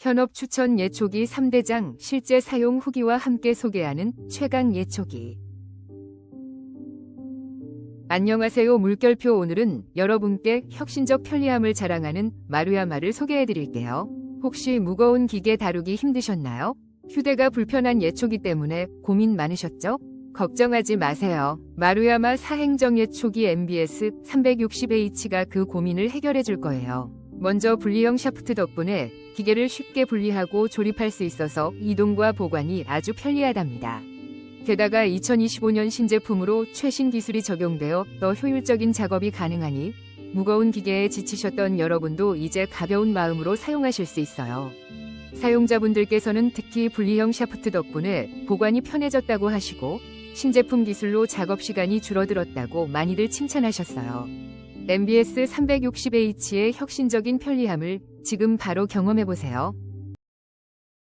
현업 추천 예초기 3대장 실제 사용 후기와 함께 소개하는 최강 예초기. 안녕하세요 물결표 오늘은 여러분께 혁신적 편리함을 자랑하는 마루야마를 소개해 드릴게요. 혹시 무거운 기계 다루기 힘드셨나요? 휴대가 불편한 예초기 때문에 고민 많으셨죠? 걱정하지 마세요. 마루야마 사행정 예초기 MBS 360H가 그 고민을 해결해 줄 거예요. 먼저 분리형 샤프트 덕분에 기계를 쉽게 분리하고 조립할 수 있어서 이동과 보관이 아주 편리하답니다. 게다가 2025년 신제품으로 최신 기술이 적용되어 더 효율적인 작업이 가능하니 무거운 기계에 지치셨던 여러분도 이제 가벼운 마음으로 사용하실 수 있어요. 사용자분들께서는 특히 분리형 샤프트 덕분에 보관이 편해졌다고 하시고 신제품 기술로 작업 시간이 줄어들었다고 많이들 칭찬하셨어요. MBS 360H의 혁신적인 편리함을 지금 바로 경험해 보세요.